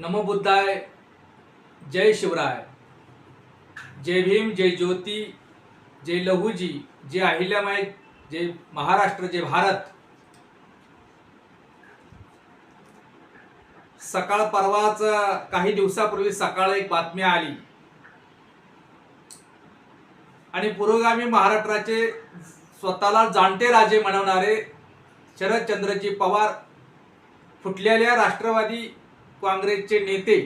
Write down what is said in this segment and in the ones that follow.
नमो बुद्धाय जय शिवराय जय भीम जय ज्योती जय लहूजी जय अहिल्यामाई जय महाराष्ट्र जय भारत. सकाळ परवाच काही दिवसापूर्वी सकाळ एक बातमी आली. आणि पुरोगामी महाराष्ट्राचे स्वतःला जाणते राजे म्हणवणारे शरदचंद्रजी पवार फुटलेल्या राष्ट्रवादी काँग्रेसचे नेते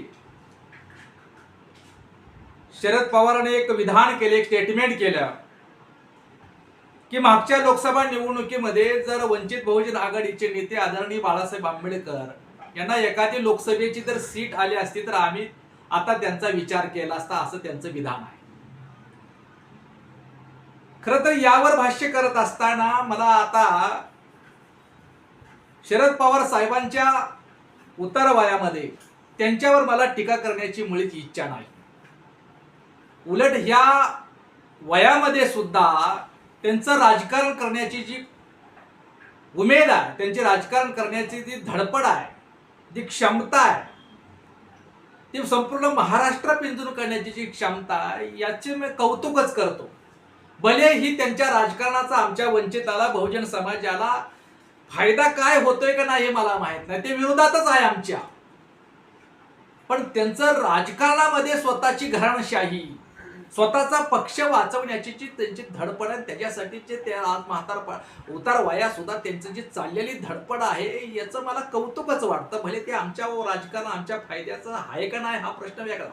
शरद पवारांनी एक विधान केले एक स्टेटमेंट केलं की मागच्या लोकसभा निवडणुकीमध्ये जर वंचित बहुजन आघाडीचे नेते आदरणीय बाळासाहेब आंबेडकर यांना एखादी लोकसभेची जर सीट आली असती तर आम्ही आता त्यांचा विचार केला असता असं त्यांचं विधान आहे. खर तर यावर भाष्य करत असताना मला आता शरद पवार साहेबांच्या उतार वयामध्ये त्यांच्यावर मला टीका करण्याची मुळीच इच्छा नाही. उलट ह्या वयामध्ये सुद्धा त्यांचं राजकारण करण्याची जी उमेद आहे त्यांची राजकारण करण्याची जी धडपड आहे जी क्षमता आहे ती संपूर्ण महाराष्ट्र पिंजून करण्याची जी क्षमता आहे याचे मी कौतुकच करतो. भले ही त्यांच्या राजकारणाचा आमच्या वंचिताला बहुजन समाजाला फायदा काय होतोय का नाही हे मला माहीत नाही. ते विरोधातच आहे आमच्या. पण त्यांचं राजकारणामध्ये स्वतःची घराणशाही स्वतःचा पक्ष वाचवण्याची जी त्यांची धडपड आहे त्याच्यासाठीचे त्या आज म्हातार उतार वया सुद्धा त्यांचं जी चाललेली धडपड आहे याचं मला कौतुकच वाटतं. भले ते आमच्या राजकारण आमच्या फायद्याचं आहे का नाही हा प्रश्न वेगळा.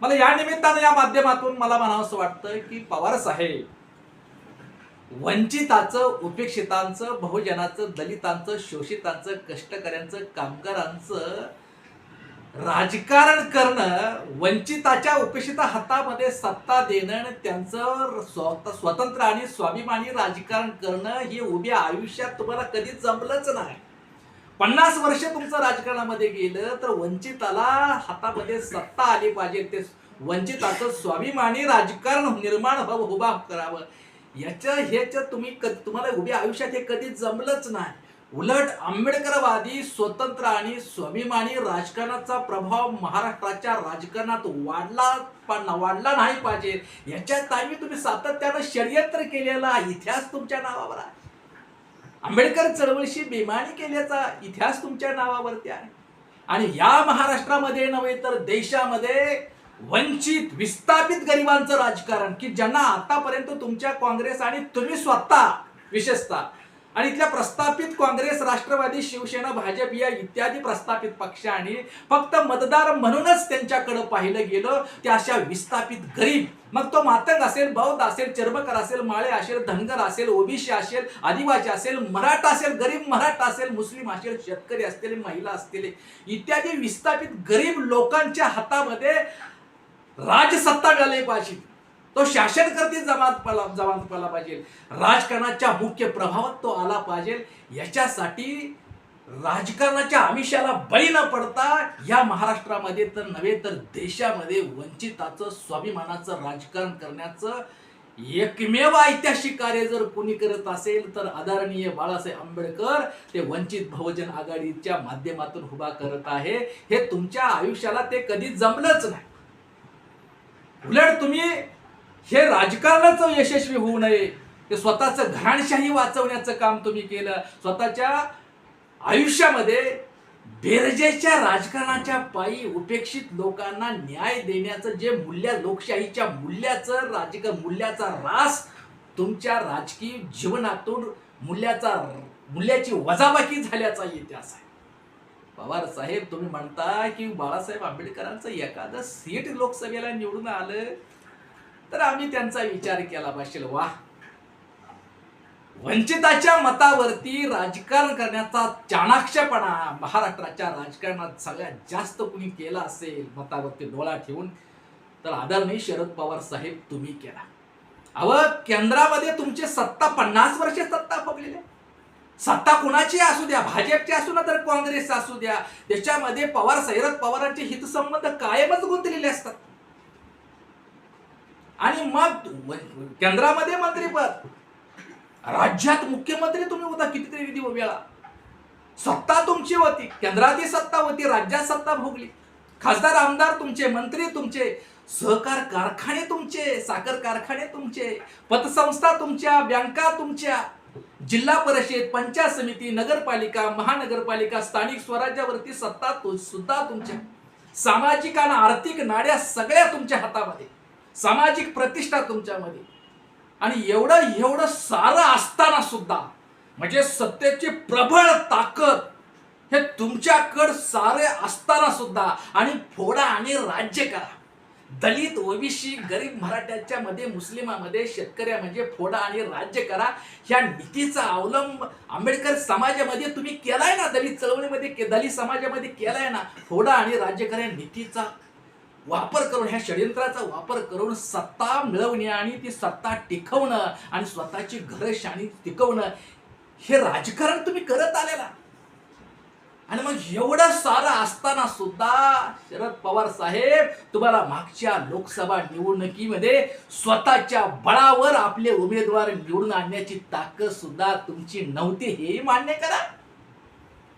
मला या निमित्तानं या माध्यमातून मला म्हणावंसं वाटतं की पवार साहेब वंचिताचं उपेक्षितांचं बहुजनाचं दलितांचं शोषितांचं कष्टकऱ्यांचं कामगारांचं राजकारण करणं वंचिताच्या उपेक्षिता हातामध्ये सत्ता देणं आणि त्यांचं स्वतंत्र आणि स्वाभिमानी राजकारण करणं हे उभ्या आयुष्यात तुम्हाला कधी जमलंच नाही. पन्नास वर्ष तुमचं राजकारणामध्ये गेलं तर वंचिताला हातामध्ये सत्ता आली पाहिजे. ते वंचिताचं स्वाभिमानी राजकारण निर्माण हवं उभा करावं. याच्या ह्याच्या तुम्ही क- तुम्हाला उभ्या आयुष्यात हे कधी जमलंच नाही. उलट आंबेडकरवादी स्वतंत्र आणि स्वाभिमानी राजकारणाचा प्रभाव महाराष्ट्राच्या राजकारणात वाढला पण वाढला नाही पाहिजे. याच्या तामी तुम्ही सातत्यानं षडयंत्र केलेला इतिहास तुमच्या नावावर आहे. आंबेडकर चळवळीशी बेमानी केल्याचा इतिहास तुमच्या नावावरती आहे. आणि या महाराष्ट्रामध्ये नव्हे तर देशामध्ये वंचित विस्थापित गरिबांचं राजकारण की ज्यांना आतापर्यंत तुमच्या काँग्रेस आणि तुम्ही स्वतः विशेषतः आणि इथल्या प्रस्थापित काँग्रेस राष्ट्रवादी शिवसेना भाजप या इत्यादी प्रस्थापित पक्षांनी फक्त मतदार म्हणूनच त्यांच्याकडे पाहिलं गेलं ते अशा विस्थापित गरीब मग तो मातंग असेल बौद्ध असेल चर्मकर असेल माळे असेल धनगर असेल ओबीसी असेल आदिवासी असेल मराठा असेल गरीब मराठा असेल मुस्लिम असेल शेतकरी असतील महिला असतील इत्यादी विस्थापित गरीब लोकांच्या हातामध्ये राजसत्ता मिळाली पाहिजे तो शासन करते जमात पाला जमात पाला पाहिजे. राजकारणाच्या मुख्य प्रभावात तो आला पाहिजे. याच्यासाठी राजकारणाच्या आमिषाला बळी न पडता या महाराष्ट्रामध्ये तर नव्हे तर देशामध्ये वंचिताचं स्वाभिमानाचं राजकारण करण्याचं एकमेव ऐतिहासिक कार्य जर कोणी करत असेल तर आदरणीय बाळासाहेब आंबेडकर ते वंचित बहुजन आघाडीच्या माध्यमातून उभा करत आहे. हे तुमच्या आयुष्याला ते कधी जमलंच नाही. उलट तुम्ही हे राजकारणाचं यशस्वी होऊ नये. ते स्वतःचं घराणशाही वाचवण्याचं काम तुम्ही केलं. स्वतःच्या आयुष्यामध्ये बेरजेच्या राजकारणाच्या पायी उपेक्षित लोकांना न्याय देण्याचं जे मूल्य लोकशाहीच्या मूल्याचं राजकीय मूल्याचा रास तुमच्या राजकीय जीवनातून मूल्याचा मूल्याची वजाबाकी झाल्याचा इतिहास आहे. पवार साहेब तुम्ही म्हणता की बाळासाहेब आंबेडकरांचं एखादं सीट लोकसभेला निवडून आलं तर आम्ही त्यांचा विचार केला पाहिजे. वा. वंचिताच्या मतावरती राजकारण करण्याचा चाणाक्षपणा महाराष्ट्राच्या राजकारणात सगळ्यात जास्त कुणी केला असेल मतावरती डोळा ठेवून तर आदरणीय शरद पवार साहेब तुम्ही केला. अव केंद्रामध्ये तुमची सत्ता पन्नास वर्ष सत्ता फुगलेली आहे. सत्ता कुणाची असू द्या भाजपची असू ना तर काँग्रेस असू द्या. त्याच्यामध्ये पवार शरद पवारांचे हितसंबंध कायमच गुंतलेले असतात. आणि मग केंद्रामध्ये मंत्रीपद. राज्यात मुख्यमंत्री तुम्ही होता कितीतरी विधी वेळा सत्ता तुमची होती केंद्रातही सत्ता होती राज्यात सत्ता भोगली. खासदार आमदार तुमचे मंत्री तुमचे सहकार कारखाने तुमचे साखर कारखाने तुमचे पतसंस्था तुमच्या बँका तुमच्या. जिल्हा परिषद पंचायत समिती नगरपालिका महानगरपालिका स्थानिक स्वराज्यावरती सत्ता सुद्धा तुमच्या सामाजिक आणि आर्थिक नाड्या सगळ्या तुमच्या हातामध्ये. सामाजिक प्रतिष्ठा तुमच्यामध्ये. आणि एवढं एवढं सारं असताना सुद्धा म्हणजे सत्तेची प्रबळ ताकद हे तुमच्याकडं सारे असताना सुद्धा आणि फोडा आणि राज्य करा. दलित ओबीसी गरीब मराठ्याच्या मध्ये मुस्लिमामध्ये शेतकऱ्या म्हणजे फोडा आणि राज्य करा. ह्या नीतीचा अवलंब आंबेडकर समाजामध्ये तुम्ही केलाय ना? दलित चळवळीमध्ये के- दलित समाजामध्ये केलाय ना? फोडा आणि राज्य करा या नीतीचा वापर करून ह्या षडयंत्राचा वापर करून सत्ता मिळवणे आणि ती सत्ता टिकवणं आणि स्वतःची घरं शाणी टिकवणं हे राजकारण तुम्ही करत आलेला. आणि मग एवढं सारं असताना सुद्धा शरद पवार साहेब तुम्हाला मागच्या लोकसभा निवडणुकीमध्ये स्वतःच्या बळावर आपले उमेदवार निवडून आणण्याची ताकद सुद्धा तुमची नव्हती हे मान्य करा.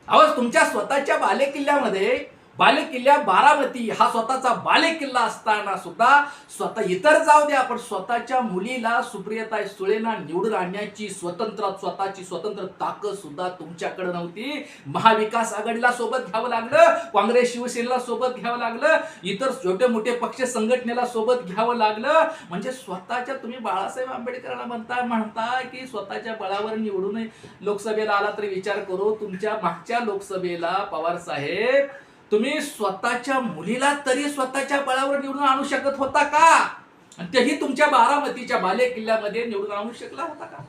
अहो तुमच्या स्वतःच्या बालेकिल्ल्यामध्ये बालेकिल्ल्या बारामती हा स्वतःचा बालेकिल्ला असताना सुद्धा स्वतः इतर जाऊ द्या पण स्वतःच्या मुलीला सुप्रियता सुळेला निवडून आणण्याची स्वतंत्र स्वतःची स्वतंत्र ताकद सुद्धा तुमच्याकडे नव्हती. महाविकास आघाडीला सोबत घ्यावं लागलं काँग्रेस शिवसेनेला सोबत घ्यावं लागलं इतर छोटे मोठे पक्ष संघटनेला सोबत घ्यावं लागलं. म्हणजे स्वतःच्या तुम्ही बाळासाहेब आंबेडकरांना म्हणता म्हणता की स्वतःच्या बळावर निवडून लोकसभेला आला तरी विचार करू तुमच्या मागच्या लोकसभेला पवार साहेब तुम्ही स्वतःच्या मुलीला तरी स्वतःच्या बळावर निवडून आणू शकत होता का? आणि तेही तुमच्या बारामतीच्या बाले किल्ल्यामध्ये निवडून आणू शकला होता का?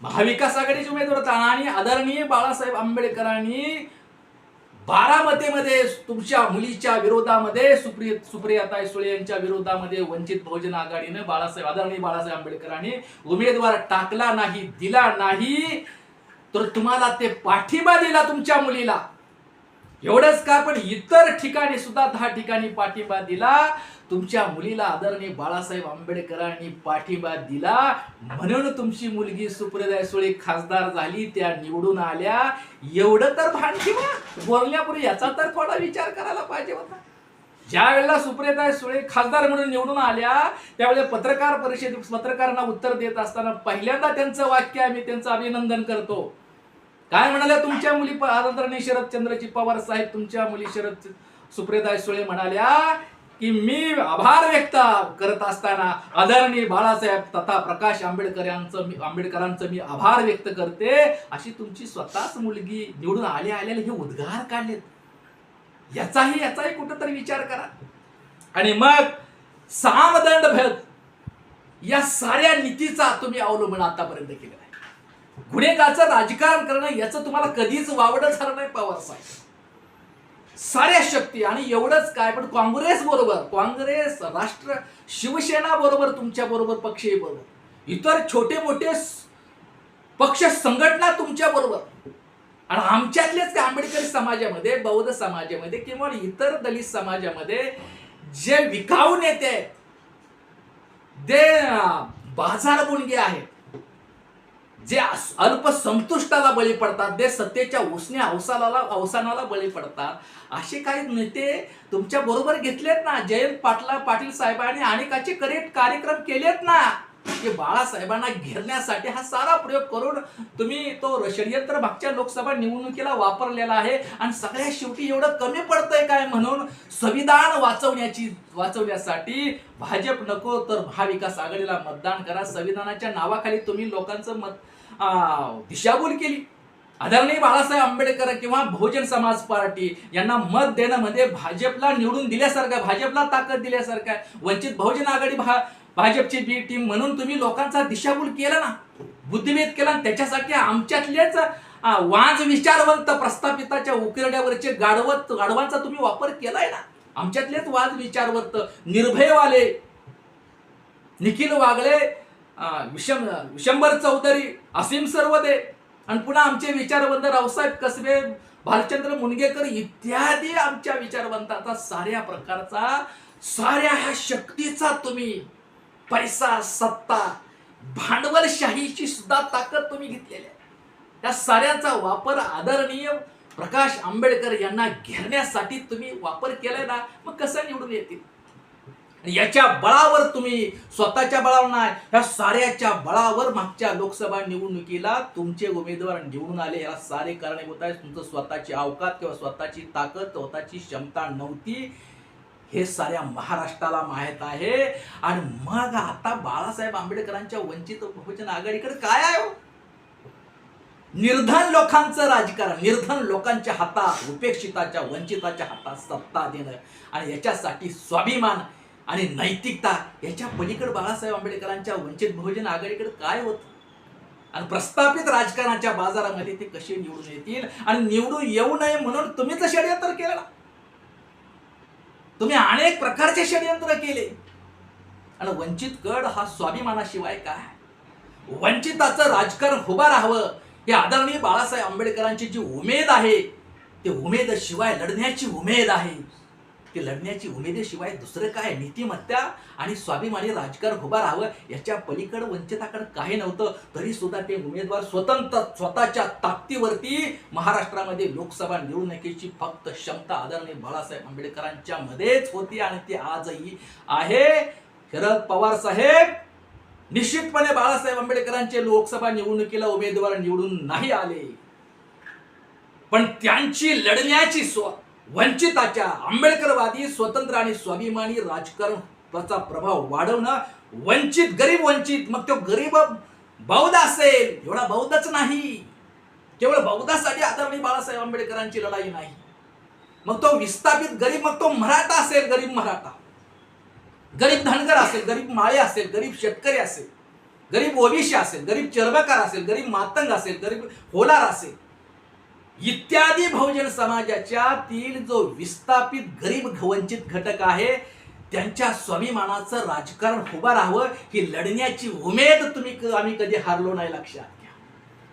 महाविकास आघाडीचे उमेदवार होता आणि आदरणीय बाळासाहेब आंबेडकरांनी बारामतीमध्ये तुमच्या मुलीच्या विरोधामध्ये सुप्रिय सुप्रियाताई सुळे यांच्या विरोधामध्ये वंचित बहुजन आघाडीनं बाळासाहेब आदरणीय बाळासाहेब आंबेडकरांनी उमेदवार टाकला नाही दिला नाही तर तुम्हाला ते पाठिंबा दिला तुमच्या मुलीला. एवढंच का पण इतर ठिकाणी सुद्धा दहा ठिकाणी पाठिंबा दिला. तुमच्या मुलीला आदरणीय बाळासाहेब आंबेडकरांनी पाठिंबा दिला. म्हणून तुमची मुलगी सुप्रिया सुळे खासदार झाली त्या निवडून आल्या. एवढं तर भान ठेवा बोलण्यापूर्वी याचा तर थोडा विचार करायला पाहिजे होता. ज्या वेळेला सुप्रियता सुळे खासदार म्हणून निवडून आल्या त्यावेळेला पत्रकार परिषद पत्रकारांना उत्तर देत असताना पहिल्यांदा त्यांचं वाक्य आम्ही त्यांचं अभिनंदन करतो. काय म्हणाल्या तुमच्या मुली प- आदरणीय शरदचंद्रजी पवार साहेब? तुमच्या मुली शरद सुप्रियता सुळे म्हणाल्या की मी आभार व्यक्त करत असताना आदरणीय बाळासाहेब तथा प्रकाश आंबेडकर यांचं मी आंबेडकरांचं मी आभार व्यक्त करते. अशी तुमची स्वतःच मुलगी निवडून आली आलेले हे उद्गार काढलेत. याचाही याचाही कुठंतरी विचार करा. आणि मग सामदंड भेद या साऱ्या नीतीचा तुम्ही अवलंबन आतापर्यंत केलं. गुन्हेगाचं राजकारण करणं याचं तुम्हाला कधीच वावडं झालं नाही पवार साहेब. साऱ्या शक्ती आणि एवढंच काय पण काँग्रेस बरोबर काँग्रेस राष्ट्र शिवसेना बरोबर तुमच्या बरोबर पक्षही बरोबर. इतर छोटे मोठे पक्ष संघटना तुमच्या बरोबर. आणि आमच्यातलेच काय आंबेडकरी समाजामध्ये बौद्ध समाजामध्ये किंवा इतर दलित समाजामध्ये जे विकाऊ नेते आहेत ते बाजार गुणगे आहेत. जे अल्पसंतुष्टाला बळी पडतात जे सत्तेच्या उसण्या अवसानाला अवसानाला बळी पडतात असे काही नेते तुमच्या बरोबर घेतलेत ना? जयंत पाटला पाटील साहेबांनी अनेकाचे करेक्ट कार्यक्रम केलेत ना? की बाळासाहेबांना घेरण्यासाठी हा सारा प्रयोग करून तुम्ही तो षडयंत्र मागच्या लोकसभा निवडणुकीला वापरलेला आहे. आणि सगळ्या शेवटी एवढं कमी पडतंय काय म्हणून संविधान वाचवण्याची वाचवण्यासाठी भाजप नको तर महाविकास आघाडीला मतदान करा. संविधानाच्या नावाखाली तुम्ही लोकांचं मत दिशाभूल केली. आदरणीय बाळासाहेब आंबेडकर किंवा बहुजन समाज पार्टी यांना मत देणं म्हणजे भाजपला निवडून दिल्यासारखं भाजपला ताकद दिल्यासारखं आहे. वंचित बहुजन आघाडी भा भाजपची बी टीम म्हणून तुम्ही लोकांचा दिशाभूल केला ना बुद्धिभेद केला त्याच्यासाठी आमच्यातलेच वाज विचारवंत प्रस्थापिताच्या उकिरड्यावरचे गाढवत गाढवांचा तुम्ही वापर केलाय ना? आमच्यातलेच वाद विचारवंत निर्भयवाले निखिल वागळे अं, विषम विशंभर चौधरी असीम सर्वदे आणि पुन्हा आमचे विचारवंत रावसाहेब कसबे भालचंद्र मुनगेकर इत्यादी आमच्या विचारवंताचा साऱ्या प्रकारचा साऱ्या ह्या शक्तीचा तुम्ही पैसा सत्ता भांडवलशाहीची सुद्धा ताकद तुम्ही घेतलेली आहे. त्या साऱ्यांचा वापर आदरणीय प्रकाश आंबेडकर यांना घेरण्यासाठी तुम्ही वापर केलाय ना मग कसं निवडून येतील? याच्या बळावर तुम्ही स्वतःच्या बळावर नाही या साऱ्याच्या बळावर मागच्या लोकसभा निवडणुकीला तुमचे उमेदवार निवडून आले याला सारे कारणीभूत आहे तुमचं स्वतःची अवकात किंवा स्वतःची ताकद स्वतःची क्षमता नव्हती. हे साऱ्या महाराष्ट्राला माहीत आहे. आणि मग आता बाळासाहेब आंबेडकरांच्या वंचित बहुजन आघाडीकडे काय आहे हो? निर्धन लोकांचं राजकारण निर्धन लोकांच्या हातात उपेक्षिताच्या वंचिताच्या हातात सत्ता देणं आणि याच्यासाठी स्वाभिमान आणि नैतिकता याच्या पलीकडे बाळासाहेब आंबेडकरांच्या वंचित बहुजन आघाडीकडे काय होतं? आणि प्रस्थापित राजकारणाच्या बाजारामध्ये ते कसे निवडून येतील? आणि निवडून येऊ नये म्हणून तुम्हीच षडयंत्र केलं तुम्ही अनेक प्रकारचे षडयंत्र केले. आणि वंचित गड हा स्वाभिमानाशिवाय काय? वंचिताचं राजकारण उभं राहावं. हे आदरणीय बाळासाहेब आंबेडकरांची जी उमेद आहे ते उमेद शिवाय लढण्याची उमेद आहे. की लढण्याची उमेदेशिवाय दुसरं काय? नीतिमत्ता आणि स्वाभिमानी राजकारण उभं राहावं याच्या पलीकडे वंचिताकडे काही नव्हतं. तरी सुद्धा ते उमेदवार स्वतंत्र स्वतःच्या ताकदीवरती महाराष्ट्रामध्ये लोकसभा निवडणुकीची फक्त क्षमता आदरणीय बाळासाहेब आंबेडकरांच्या मध्येच होती आणि ती आजही आहे. शरद पवार साहेब निश्चितपणे बाळासाहेब आंबेडकरांचे लोकसभा निवडणुकीला उमेदवार निवडून नाही आले. पण त्यांची लढण्याची स्व वंचिताच्या आंबेडकरवादी स्वतंत्र आणि स्वाभिमानी राजकारणाचा प्रभाव वाढवणं वंचित गरीब वंचित मग तो गरीब बौद्ध असेल एवढा बौद्धच नाही. केवळ बौद्धासाठी आदरणीय बाळासाहेब आंबेडकरांची लढाई नाही. मग तो विस्थापित गरीब मग तो मराठा असेल गरीब मराठा. गरीब धनगर असेल गरीब माळे असेल गरीब शेतकरी असेल गरीब ओबीसी असेल गरीब चर्मकार असेल गरीब मातंग असेल गरीब होलार असेल. इत्यादी बहुजन समाजाच्या तील जो विस्थापित गरीब वंचित घटक आहे त्यांच्या स्वाभिमानाचं राजकारण उभं राहावं ही लढण्याची उमेद तुम्ही आम्ही कधी हारलो नाही लक्षात घ्या.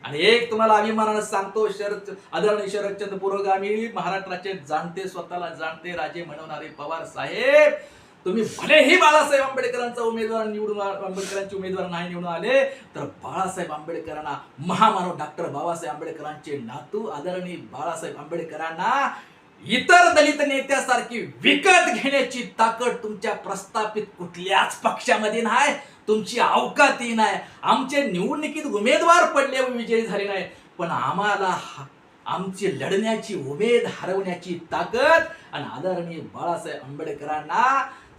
आणि एक तुम्हाला अभिमानानं सांगतो शरद आदरणीय शरदचंद्र पुरोगामी महाराष्ट्राचे जाणते स्वतःला जाणते राजे म्हणवणारे पवार साहेब तुम्ही भलेही बाळासाहेब आंबेडकरांचा उमेदवार निवडून आंबेडकरांचे उमेदवार नाही निवडून आले तर बाळासाहेब आंबेडकरांना महामानव डॉक्टर बाबासाहेब आंबेडकरांचे नातू आदरणीय बाळासाहेब आंबेडकरांना इतर दलित नेत्यासारखी विकत घेण्याची ताकद तुमच्या प्रस्थापित कुठल्याच पक्षामध्ये नाही तुमची अवकाती नाही. आमचे निवडणुकीत उमेदवार पडले व विजयी झाले नाही पण आम्हाला आमची लढण्याची उमेद हरवण्याची ताकद आणि आदरणीय बाळासाहेब आंबेडकरांना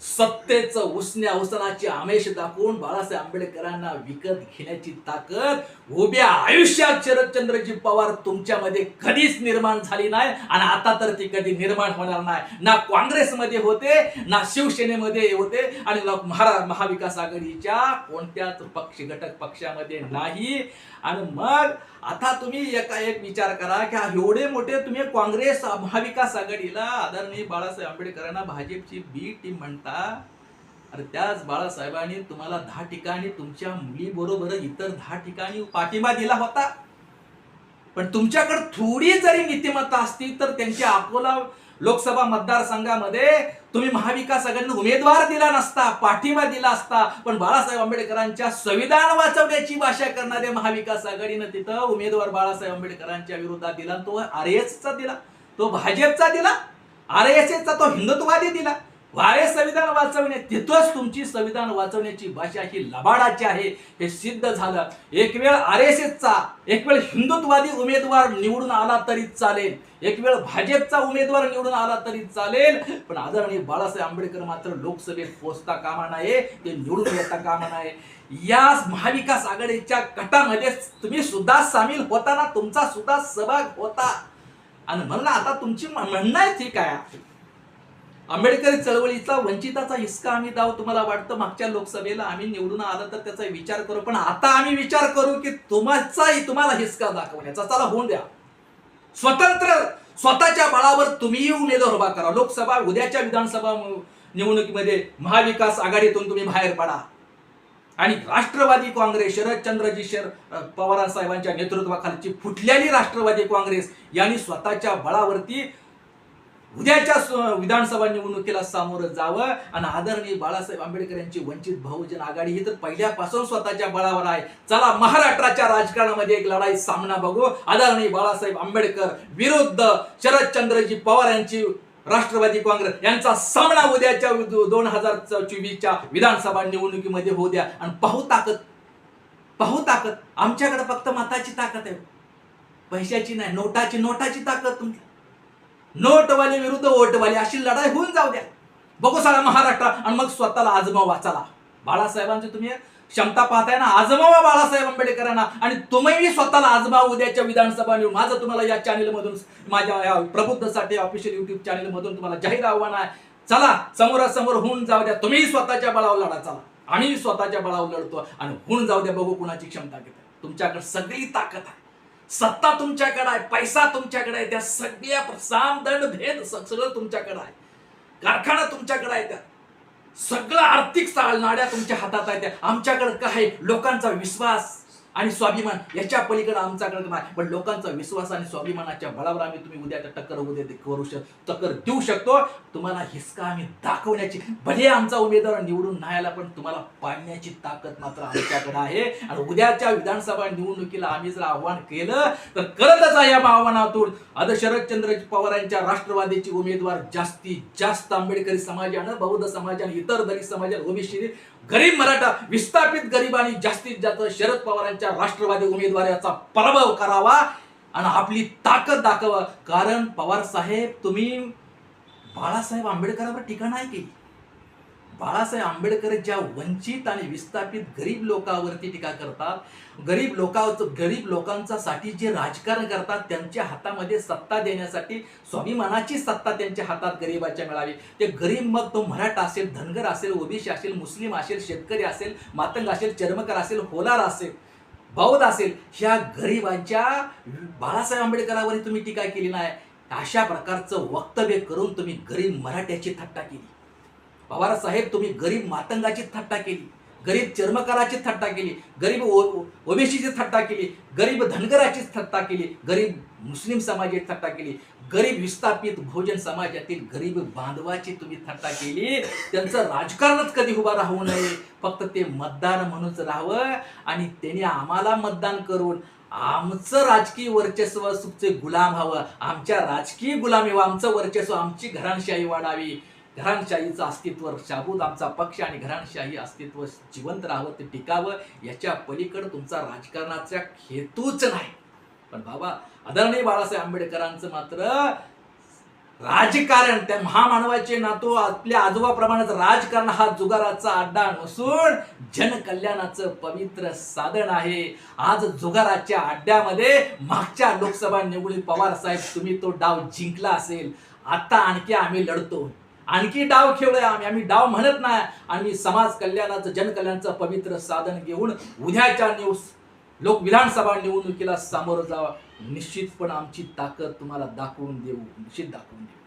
सत्तेचं उसण्या उसनाची आमेश दाखवून बाळासाहेब आंबेडकरांना विकत घेण्याची ताकद उभ्या आयुष्यात शरदचंद्रजी पवार तुमच्यामध्ये कधीच निर्माण झाली नाही आणि आता तर ती कधी निर्माण होणार नाही. ना काँग्रेसमध्ये होते ना शिवसेनेमध्ये होते आणि ना महारा महाविकास आघाडीच्या कोणत्याच पक्ष घटक पक्षामध्ये नाही. आणि मग आता तुम्ही एका एक विचार करा की एवढे मोठे तुम्ही काँग्रेस महाविकास आघाडीला आदरणीय बाळासाहेब आंबेडकरांना भाजपची बी टीम म्हणता. अरे त्याच बाळासाहेबांनी तुम्हाला दहा ठिकाणी तुमच्या मुलीबरोबर इतर दहा ठिकाणी पाठिंबा दिला होता. पण तुमच्याकडे थोडी जरी नीतिमत्ता असती तर त्यांच्या अकोला लोकसभा मतदारसंघामध्ये तुम्ही महाविकास आघाडीने उमेदवार दिला नसता पाठिंबा दिला असता. पण बाळासाहेब आंबेडकरांच्या संविधान वाचवण्याची भाषा करणाऱ्या महाविकास आघाडीनं तिथं उमेदवार बाळासाहेब आंबेडकरांच्या विरोधात दिला तो आर चा दिला. तो भाजपचा दिला. आर एस चा तो हिंदुत्ववादी दिला. वारे संविधान वाचवणे तिथंच तुमची संविधान वाचवण्याची भाषा ही लबाडाची आहे हे सिद्ध झालं. एक वेळ आर एस एसचा एक वेळ हिंदुत्ववादी उमेदवार निवडून आला तरी चालेल. एक वेळ भाजपचा उमेदवार निवडून आला तरी चालेल. पण आदरणीय बाळासाहेब आंबेडकर मात्र लोकसभेत पोचता कामा नये ते निवडून येता कामा नये. या महाविकास आघाडीच्या गटामध्ये तुम्ही सुद्धा सामील होताना तुमचा सुद्धा सहभाग होता. आणि म्हणला आता तुमची म्हणणं आहे ठीक आहे. आंबेडकरी चळवळीचा वंचिताचा हिसका आम्ही दाव तुम्हाला वाटतं? मागच्या लोकसभेला आम्ही निवडून आलं तर त्याचा विचार करू. पण आता आम्ही विचार करू की तुमचाही तुम्हाला हिसका दाखवण्याचा. चला होऊन द्या. स्वतंत्र स्वतःच्या बळावर तुम्हीही उमेदवार उभा करा. लोकसभा उद्याच्या विधानसभा निवडणुकीमध्ये महाविकास आघाडीतून तुम्ही बाहेर पडा. आणि राष्ट्रवादी काँग्रेस शरदचंद्रजी शर पवार साहेबांच्या नेतृत्वाखालची फुटलेली राष्ट्रवादी काँग्रेस यांनी स्वतःच्या बळावरती उद्याच्या विधानसभा निवडणुकीला सामोरं जावं. आणि आदरणीय बाळासाहेब आंबेडकर यांची वंचित बहुजन आघाडी ही तर पहिल्यापासून स्वतःच्या बळावर आहे. चला महाराष्ट्राच्या राजकारणामध्ये एक लढाई सामना बघू. आदरणीय बाळासाहेब आंबेडकर विरुद्ध शरदचंद्रजी पवार यांची राष्ट्रवादी काँग्रेस यांचा सामना उद्याच्या दोन हजार चोवीसच्या विधानसभा निवडणुकीमध्ये होऊ द्या. आणि पाहू ताकद. पाहू ताकद. आमच्याकडे फक्त मताची ताकद आहे. पैशाची नाही नोटाची नोटाची ताकद तुमची. नोटवाले विरुद्ध ओटवाले अशी लढाई होऊन जाऊ द्या. बघू सारा महाराष्ट्र आणि मग स्वतःला आजमावा चला. बाळासाहेबांची तुम्ही क्षमता पाहताय ना आजमावा बाळासाहेब आंबेडकरांना. आणि तुम्ही स्वतःला आजमा उद्याच्या विधानसभा निवडून. माझं तुम्हाला या चॅनेल मधून माझ्या या प्रबुद्धसाठी ऑफिशियल युट्यूब चॅनेल मधून तुम्हाला जाहीर आव्हान आहे. चला समोरासमोर होऊन जाऊ द्या. तुम्ही स्वतःच्या बळावर लढा चला. आम्ही स्वतःच्या बळावर लढतो आणि होऊन जाऊ द्या. बघू कुणाची क्षमता किती तुमच्याकडे सगळी ताकद आहे. सत्ता तुमच्याकडे आहे पैसा तुमच्याकडे आहे त्या सगळ्या साम दंड भेद सगळं तुमच्याकडे आहे. कारखाना तुमच्याकडे आहे त्या. सगळं आर्थिक नाड्या तुमच्या हातात आहे त्या. आमच्याकडे काय लोकांचा विश्वास आणि स्वाभिमान याच्या पलीकडे आमच्याकडे नाही पण लोकांचा विश्वास आणि स्वाभिमानाच्या बळावर आम्ही तुम्ही उद्या टक्कर उद्या करू शक टक्कर देऊ शकतो. तुम्हाला हिसका आम्ही दाखवण्याची भले आमचा उमेदवार निवडून नाही आला पण तुम्हाला पाडण्याची ताकद मात्र आमच्याकडे आहे. आणि उद्याच्या विधानसभा निवडणुकीला आम्ही जर आव्हान केलं तर करतच आहे या आव्हानातून आता शरदचंद्र पवारांच्या राष्ट्रवादीचे उमेदवार जास्तीत जास्त आंबेडकरी समाजानं बौद्ध समाजानं इतर दलित समाजानं ओबीसी गरीब मराठा विस्थापित गरिबांनी जास्तीत जास्त शरद पवारांच्या राष्ट्रवादी उमेदवाराचा पराभव करावा आणि आपली ताकद दाखवा. कारण पवार साहेब तुम्ही बाळासाहेब आंबेडकरांवर टीका नाही केली. बाळासाहेब आंबेडकर ज्या वंचित आणि विस्थापित गरीब लोकांवरती टीका करतात. गरीब लोकांचं गरीब लोकांचा साठी जे राजकारण करतात त्यांच्या हातामध्ये सत्ता देण्यासाठी स्वाभिमानाची सत्ता त्यांच्या हातात गरीबाच्या मिळावी. ते गरीब मग तो मराठा असेल धनगर असेल ओबीसी असेल मुस्लिम असेल शेतकरी असेल मातंग असेल चर्मकार असेल होलार असेल बौद्ध असेल ह्या गरिबांच्या बाळासाहेब आंबेडकरावरही तुम्ही टीका केली नाही. अशा प्रकारचं वक्तव्य करून तुम्ही गरीब मराठ्याची थट्टा केली. पवार साहेब तुम्ही गरीब मातंगाची थट्टा केली गरीब चर्मकाराची थट्टा केली गरीब ओ- ओबीसीची थट्टा केली गरीब धनगराची थट्टा केली गरीब मुस्लिम समाजाची थट्टा केली गरीब विस्थापित भोजन समाजातील गरीब बांधवाची तुम्ही थट्टा केली त्यांचं राजकारणच कधी उभा राहू नये फक्त ते मतदान म्हणूनच राहावं आणि त्यांनी आम्हाला मतदान करून आमचं राजकीय वर्चस्व सुखचे गुलाम हवं आमच्या राजकीय गुलामी व्हावं. आमचं वर्चस्व आमची घराणशाही वाढावी. घराणशाहीचं अस्तित्व शाबूत आमचा पक्ष आणि घराणशाही अस्तित्व जिवंत राहावं ते टिकावं याच्या पलीकडे तुमचा राजकारणाचा हेतूच नाही. पण बाबा आदरणीय बाळासाहेब आंबेडकरांचं मात्र राजकारण त्या महामानवाचे नातो आपल्या आजोबाप्रमाणेच राजकारण हा जुगाराचा अड्डा नसून जनकल्याणाचं पवित्र साधन आहे. आज जुगाराच्या अड्ड्यामध्ये मागच्या लोकसभा निवडणुकीत पवार साहेब तुम्ही तो डाव जिंकला असेल. आता आणखी आम्ही लढतो. आणखी डाव खेळूया आम्ही. आम्ही डाव म्हणत नाही. आम्ही समाज कल्याणाचं जनकल्याणचं पवित्र साधन घेऊन उद्याच्या न्यूज लोक विधानसभा निवडणुकीला सामोरं जावा. निश्चितपणे आमची ताकद तुम्हाला दाखवून देऊ. निश्चित दाखवून देऊ.